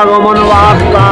আগমন বার্তা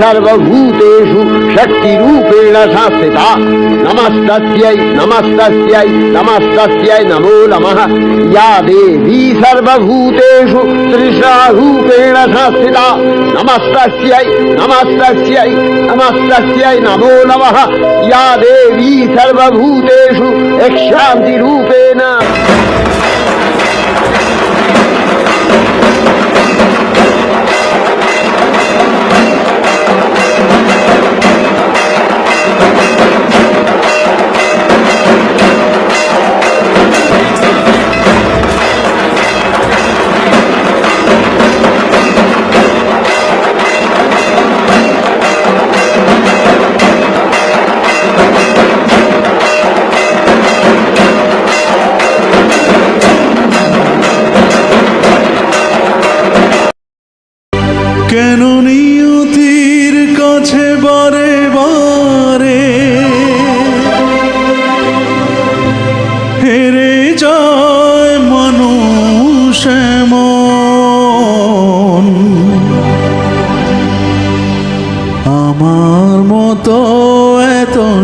সর্বভূতেষু শক্তিরূপেণ সংস্থিতা নমস্তস্यै নমস্তস্यै নমস্তস্यै নমো নমঃ ইয়া দেবী সর্বভূতেষু তৃষারূপেণ সংস্থিতা নমস্তস্यै নমস্তস্यै নমস্তস্यै নমো নমঃ ইয়া দেবী সর্বভূতেষু यक्षान्तिरूपेण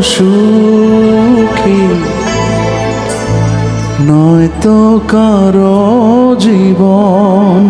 সুখী নয়তো কারো জীবন